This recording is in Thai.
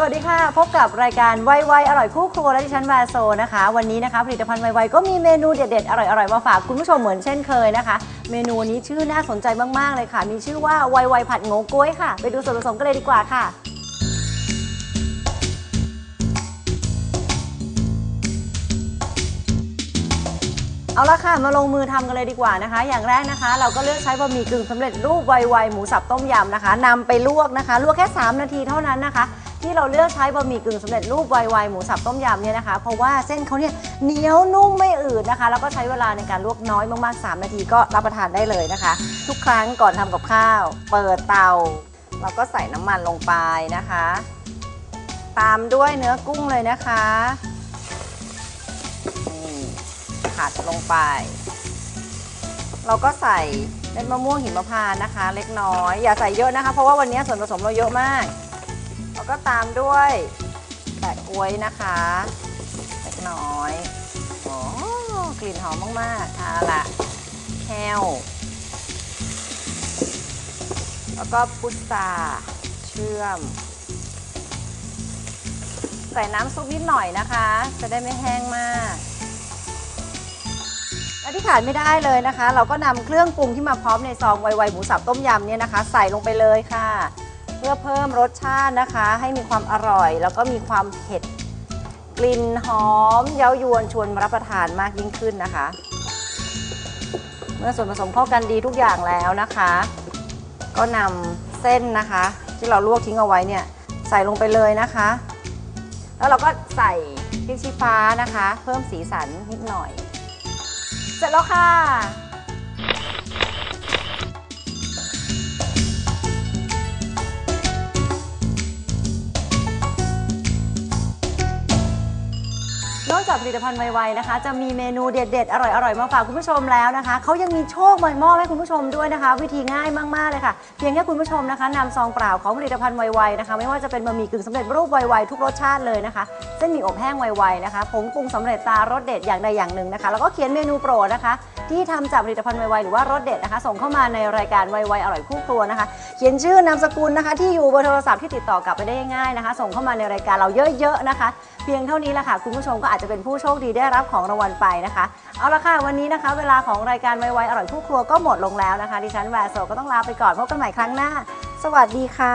สวัสดีค่ะ พบกับรายการไวไวอร่อยคู่ครัวและดิฉันวาโซนะคะ วันนี้นะคะผลิตภัณฑ์ไวไวก็มีเมนูเด็ดๆอร่อยๆมาฝากคุณผู้ชมเหมือนเช่นเคยนะคะ เมนูนี้ชื่อน่าสนใจมากๆเลยค่ะ มีชื่อว่าไวไวผัดโงโก้วยค่ะ ไปดูส่วนผสมกันเลยดีกว่าค่ะเอาละค่ะ มาลงมือทำกันเลยดีกว่านะคะ อย่างแรกนะคะ เราก็เลือกใช้บะหมี่กึ่งสำเร็จรูปไวๆหมูสับต้มยำนะคะนำไปลวกนะคะ ลวกแค่ 3 นาทีเท่านั้นนะคะ ที่เราเลือกใช้บะหมี่กึ่งสำเร็จรูปไวๆหมูสับต้มยำเนี่ยนะคะ เพราะว่าเส้นเขาเนี่ยเหนียวนุ่มไม่อืดนะคะ แล้วก็ใช้เวลาในการลวกน้อยมากๆ 3 นาทีก็รับประทานได้เลยนะคะ ทุกครั้งก่อนทำกับข้าว เปิดเตาเราก็ใส่น้ำมันลงไปนะคะ ตามด้วยเนื้อกุ้งเลยนะคะนี่ผัดลงไป เราก็ใส่เม็ดมะม่วงหิมพานต์นะคะ เล็กน้อย อย่าใส่เยอะนะคะ เพราะว่าวันนี้ส่วนผสมเราเยอะมาก แล้วก็ตามด้วยแปะกล้วยนะคะเล็กน้อยโอ้กลิ่นหอมมากๆเอาละแคลแล้วก็พุทราเชื่อม ใส่น้ำซุปนิดหน่อยนะคะ จะได้ไม่แห้งมาก และที่ขาดไม่ได้เลยนะคะ เราก็นำเครื่องปรุงที่มาพร้อมในซองไวๆหมูสับต้มยำเนี่ยนะคะ ใส่ลงไปเลยค่ะ พื่อเพิ่มรสชาตินะคะ ให้มีความอร่อย แล้วก็มีความเผ็ด กลิ่นหอม เย้ายวนชวนรับประทานมากยิ่งขึ้นนะคะ เมื่อส่วนผสมเข้ากันดีทุกอย่างแล้วนะคะ ก็นำเส้นนะคะ ที่เราลวกทิ้งเอาไว้เนี่ยใส่ลงไปเลยนะคะ แล้วเราก็ใส่พริกชี้ฟ้านะคะ เพิ่มสีสันนิดหน่อย เสร็จแล้วค่ะ จากผลิตภัณฑ์ไวๆนะคะ จะมีเมนูเด็ดๆ อร่อยๆ มาฝากคุณผู้ชมแล้วนะคะ เขายังมีโชคมามอบให้คุณผู้ชมด้วยนะคะ วิธีง่ายมากๆเลยค่ะ เพียงแค่คุณผู้ชมนะคะนำซองเปล่าของผลิตภัณฑ์ไวๆนะคะ ไม่ว่าจะเป็นบะหมี่กึ่งสำเร็จรูปไวๆทุกรสชาติเลยนะคะ เส้นหมี่อบแห้งไวๆนะคะ ผงปรุงสำเร็จตารสเด็ดอย่างใดอย่างหนึ่งนะคะ แล้วก็เขียนเมนูโปรดนะคะ ที่ทำจากผลิตภัณฑ์ไวๆหรือว่ารสเด็ดนะคะ ส่งเข้ามาในรายการไวๆอร่อยคู่ครัวนะคะ เขียนชื่อนามสกุลนะคะ ที่อยู่เบอร์โทรศัพท์ที่ติดต่อกลับไปได้ง่ายๆนะคะ ส่งเข้ามาในรายการเราเยอะๆนะคะ เพียงเท่านี้แหละค่ะคุณผู้ชมก็อาจจะเป็นผู้โชคดีได้รับของรางวัลไปนะคะ เอาละค่ะ วันนี้นะคะ เวลาของรายการไวๆอร่อยคู่ครัวก็หมดลงแล้วนะคะ ดิฉันแวร์โซก็ต้องลาไปก่อนพบกันใหม่ครั้งหน้า สวัสดีค่ะ